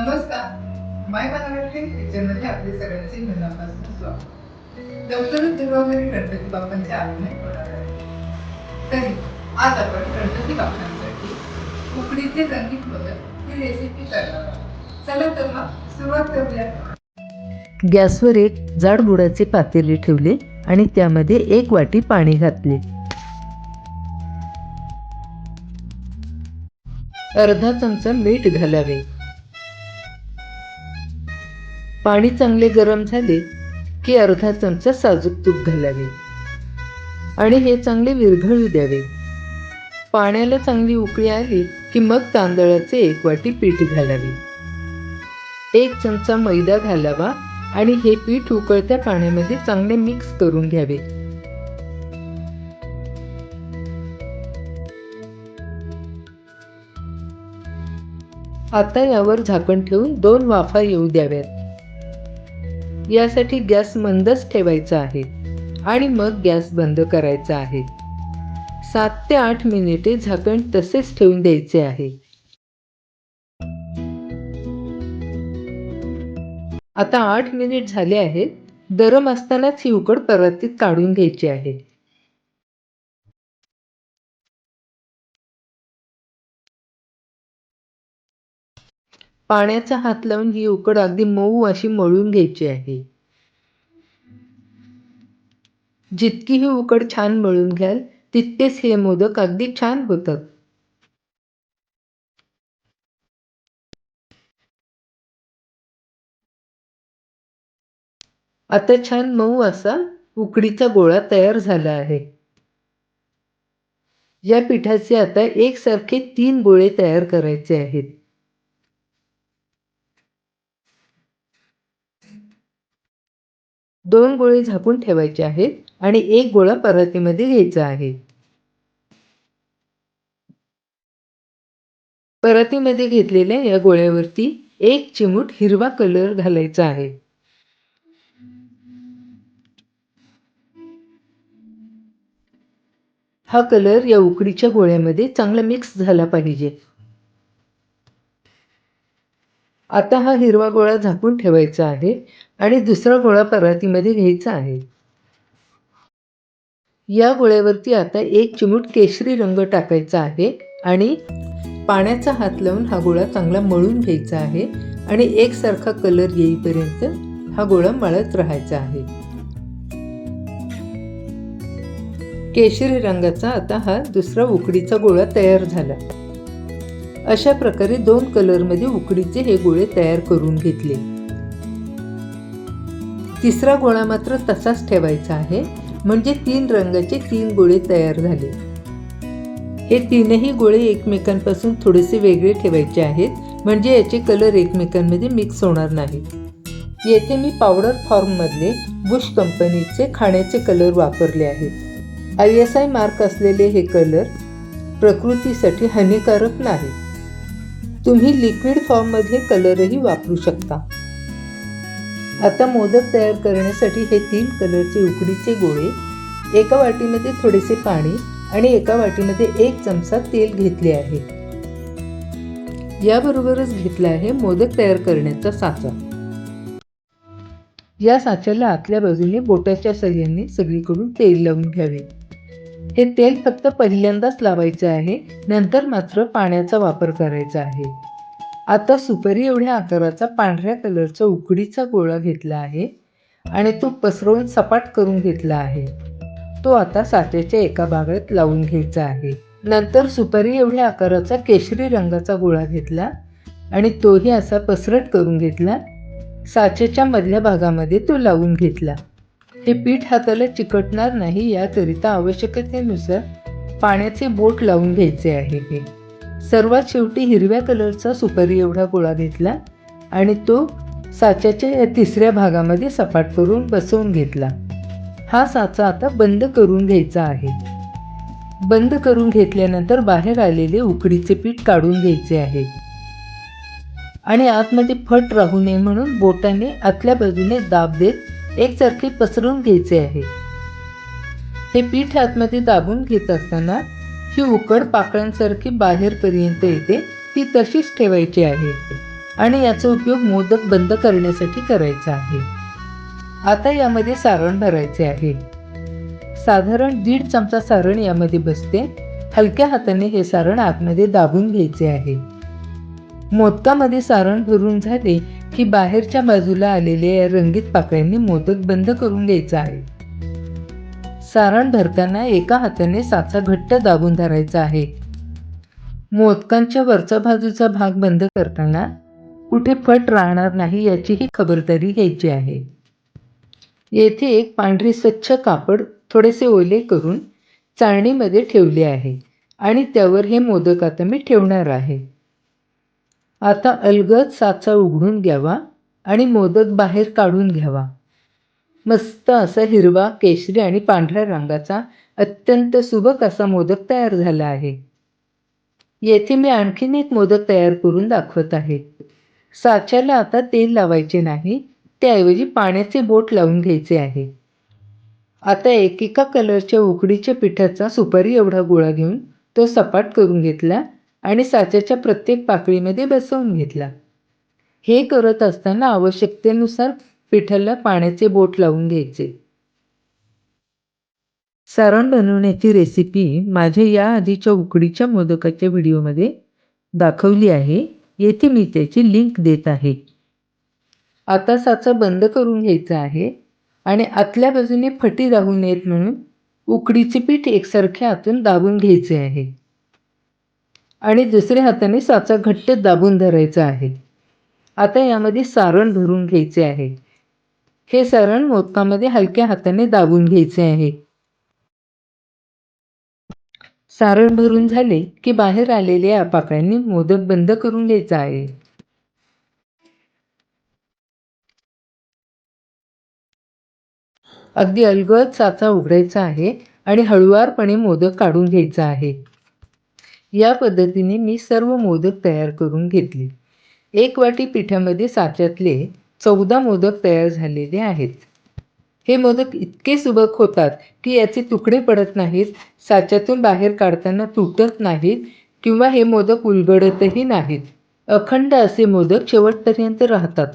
नमस्कार. माय महाराष्ट्रीयन किचनमध्ये आपले सगळ्यांचे मनापासून स्वागत. लवकरच दुर्गावरी गणपती बाप्पांचे आगमन होणार आहे. तरी आज आपण गणपती बाप्पांसाठी उकडीचे रंगीत मोदक ही रेसिपी करणार आहोत. चला तर मग सुरुवात करूया. गॅसवर एक जाड बुडाचे पातेले ठेवले आणि त्यामध्ये एक वाटी पाणी घातले. अर्धा चमचा मीठ घालावे. पाणी चांगले गरम झाले की अर्धा चमचा साजूक तूप घालावे. आणि हे चांगले विरघळू द्यावे. पाण्याला चांगली उकळी आली की मग तांदळाचे एक वाटी पीठ घालावे. एक चमचा मैदा घालावा आणि हे पीठ उकळत्या पाण्यामध्ये चांगले मिक्स करून घ्यावे. आता यावर झाकण ठेवून दोन वाफा येऊ द्याव्यात. यासाठी गॅस मंदच ठेवायचा आहे आणि मग गॅस बंद करायचा आहे. सात ते आठ मिनिटे झाकण तसेच ठेवून द्यायचे आहे. आता आठ मिनिट झाले आहेत. गरम असतानाच ही उकड परतीत काढून घ्यायची आहे. पाण्याचा हात लावून ही उकड अगदी मऊ अशी मळून घ्यायची आहे. जितकी ही उकड छान मळून घ्याल तितकेच हे मोदक अगदी छान होतात. आता छान मऊ असा उकडीचा गोळा तयार झाला आहे. या पिठाचे आता एकसारखे तीन गोळे तयार करायचे आहेत. दोन गोळे झाकून ठेवायचे आहेत आणि एक गोळा परातीमध्ये घ्यायचा आहे. परातीमध्ये घेतलेल्या या गोळ्यावरती एक चिमूट हिरवा कलर घालायचा आहे. हा कलर या उकडीच्या गोळ्यामध्ये चांगला मिक्स झाला पाहिजे. आता हा हिरवा गोळा झाकून ठेवायचा आहे आणि दुसरा गोळा परातीमध्ये घ्यायचा आहे. या गोळ्यावरती आता एक चिमूट केशरी रंग टाकायचा आहे आणि पाण्याचा हात लावून हा गोळा चांगला मळून घ्यायचा आहे आणि एकसारखा कलर येईपर्यंत हा गोळा मळत राहायचा आहे. केशरी रंगाचा आता हा दुसरा उकडीचा गोळा तयार झाला. अशा प्रकारे दोन कलरमध्ये उकडीचे हे गोळे तयार करून घेतले. तिसरा गोळा मात्र तसाच ठेवायचा आहे. म्हणजे तीन रंगाचे तीन गोळे तयार झाले. हे तीनही गोळे एकमेकांपासून थोडेसे वेगळे ठेवायचे आहेत. म्हणजे याचे कलर एकमेकांमध्ये मिक्स होणार नाही येथे मी पावडर फॉर्ममधले बुश कंपनीचे खाण्याचे कलर वापरले आहेत. आय एस आय मार्क असलेले हे कलर प्रकृतीसाठी हानिकारक नाही. तुम्ही लिक्विड फॉर्ममध्ये कलरही वापरू शकता. आता मोदक तयार करण्यासाठी हे तीन कलरचे उकडीचे गोळे एका वाटीमध्ये थोडेसे पाणी आणि एका वाटीमध्ये एक चमचा तेल घेतले आहे. याबरोबरच घेतला आहे मोदक तयार करण्याचा साचा. या साच्याला आतल्या बाजूने बोटाच्या सहाय्याने सगळीकडून तेल लावून घ्यावे. हे तेल फक्त पहिल्यांदाच लावायचं आहे नंतर मात्र पाण्याचा वापर करायचा आहे. आता सुपारी एवढ्या आकाराचा पांढऱ्या कलरचा उकडीचा गोळा घेतला आहे आणि तो पसरवून सपाट करून घेतला आहे. तो आता साच्याच्या एका भागात लावून घ्यायचा आहे. नंतर सुपारी एवढ्या आकाराचा केशरी रंगाचा गोळा घेतला आणि तोही असा पसरट करून घेतला. साचेच्या मधल्या भागामध्ये तो लावून घेतला. हे पीठ हाताला चिकटणार नाही याकरिता आवश्यकतेनुसार पाण्याचे बोट लावून घ्यायचे आहे हे. सर्वात शेवटी हिरव्या कलरचा सुपारी एवढा गोळा घेतला आणि तो साच्याच्या या तिसऱ्या भागामध्ये सपाट करून बसवून घेतला. हा साचा आता बंद करून घ्यायचा आहे. बंद करून घेतल्यानंतर बाहेर आलेले उकडीचे पीठ काढून घ्यायचे आहे. आणि आतमध्ये फट राहू नये म्हणून बोटाने आतल्या बाजूने दाब देत एकसारखे पसरून घ्यायचे आहे. हे पीठ आतमध्ये दाबून घेत असताना ती उकड पाकळ्यांसारखी बाहेरपर्यंत येते ती तशीच ठेवायची आहे. आणि याचा उपयोग मोदक बंद करण्यासाठी करायचा आहे. आता यामध्ये सारण भरायचे आहे. साधारण दीड चमचा सारण यामध्ये बसते. हलक्या हाताने हे सारण आतमध्ये दाबून घ्यायचे आहे. मोदकामध्ये सारण भरून झाले की बाहेरच्या बाजूला आलेल्या या रंगीत पाकळ्यांनी मोदक बंद करून घ्यायचा आहे. सारण भरताना एका हाताने साचा घट्ट दाबून धरायचा आहे. मोदकांच्या वरच्या बाजूचा भाग बंद करताना कुठे फट राहणार नाही याचीही खबरदारी घ्यायची आहे. येथे एक पांढरी स्वच्छ कापड थोडेसे ओले करून चाळणीमध्ये ठेवले आहे आणि त्यावर हे मोदक आता मी ठेवणार आहे. आता अलगद साचा उघडून घ्यावा आणि मोदक बाहेर काढून घ्यावा. मस्त असा हिरवा केशरी आणि पांढऱ्या रंगाचा अत्यंत सुबक असा मोदक तयार झाला आहे. येथे मी आणखीन एक मोदक तयार करून दाखवत आहे. साच्याला आता तेल लावायचे नाही त्याऐवजी पाण्याचे बोट लावून घ्यायचे आहे. आता एकेका कलरच्या उकडीच्या पिठाचा सुपारी एवढा गोळा घेऊन तो सपाट करून घेतला आणि साच्याच्या प्रत्येक पाकळीमध्ये बसवून घेतला. हे करत असताना आवश्यकतेनुसार पिठाला पाण्याचे बोट लावून घ्यायचे. सारण बनवण्याची रेसिपी माझ्या या आधीच्या उकडीच्या मोदकाच्या व्हिडिओमध्ये दाखवली आहे. येथे मी त्याची लिंक देत आहे. आता साचा बंद करून घ्यायचा आहे आणि आतल्या बाजूने फटी राहू नयेत म्हणून उकडीचे पीठ एकसारखे आतून दाबून घ्यायचे आहे. आणि दुसऱ्या हाताने साचा घट्ट दाबून धरायचा आहे. आता यामध्ये सारण भरून घ्यायचे आहे. हे सारण मोदकामध्ये हलक्या हाताने दाबून घ्यायचे आहे. सारण भरून झाले की बाहेर आलेल्या पाकळ्यांनी मोदक बंद करून घ्यायचा आहे. अगदी अलगद साचा उघडायचा आहे आणि हळुवारपणे मोदक काढून घ्यायचा आहे. या पद्धतीने मी सर्व मोदक तयार करून घेतले. एक वाटी पिठामध्ये साच्यातले चौदा मोदक तयार झालेले आहेत. हे मोदक इतके सुबक होतात की याचे तुकडे पडत नाहीत साच्यातून बाहेर काढताना तुटत नाहीत किंवा हे मोदक उलगडतही नाहीत. अखंड असे मोदक शेवटपर्यंत राहतात.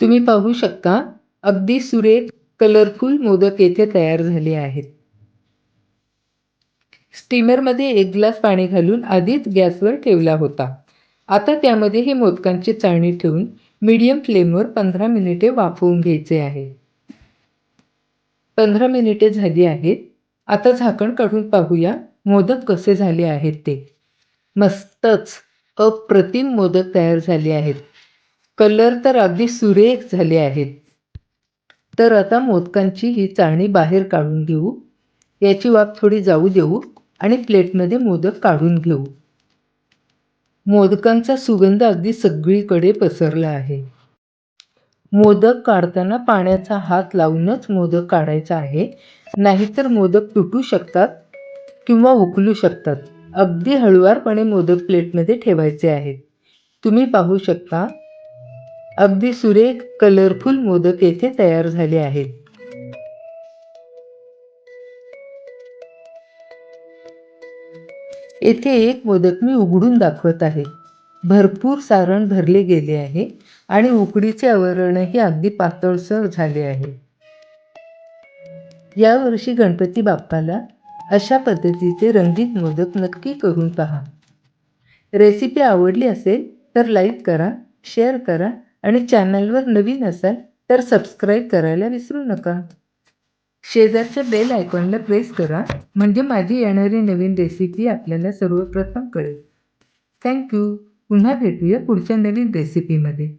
तुम्ही पाहू शकता अगदी सुरेख कलरफुल मोदक येथे तयार झाले आहेत. स्टीमरमध्ये एक ग्लास पाणी घालून आधीच गॅसवर ठेवला होता. आता त्यामध्ये हे मोदकांची चाळणी ठेवून मीडियम फ्लेमवर पंधरा मिनिटे वाफवून घ्यायचे आहे. पंधरा मिनिटे झाली आहेत. आता झाकण काढून पाहूया मोदक कसे झाले आहेत ते. मस्तच अप्रतिम मोदक तयार झाले आहेत. कलर तर अगदी सुरेख झाले आहेत. तर आता मोदकांची ही चाळणी बाहेर काढून घेऊ. याची वाफ थोडी जाऊ देऊ आणि प्लेटमध्ये मोदक काढून घेऊ. मोदकांचा सुगंध अगदी सगळीकडे पसरला आहे. मोदक काढताना पाण्याचा हात लावूनच मोदक काढायचा आहे. नाहीतर मोदक तुटू शकतात किंवा उकलू शकतात. अगदी हळुवारपणे मोदक प्लेटमध्ये ठेवायचे आहेत. तुम्ही पाहू शकता अगदी सुरेख कलरफुल मोदक येथे तयार झाले आहेत. येथे एक मोदक मी उघडून दाखवत आहे. भरपूर सारण भरले गेले आहे आणि उकडीचे आवरणही अगदी पातळसर झाले आहे. यावर्षी गणपती बाप्पाला अशा पद्धतीचे रंगीत मोदक नक्की करून पहा. रेसिपी आवडली असेल तर लाईक करा शेअर करा आणि चॅनलवर नवीन असाल तर सबस्क्राईब करायला विसरू नका. शेजारच्या बेल आयकॉनला प्रेस करा म्हणजे माझी येणारी नवीन रेसिपी आपल्याला सर्वप्रथम कळेल. थँक्यू पुन्हा भेटूया पुढच्या नवीन रेसिपीमध्ये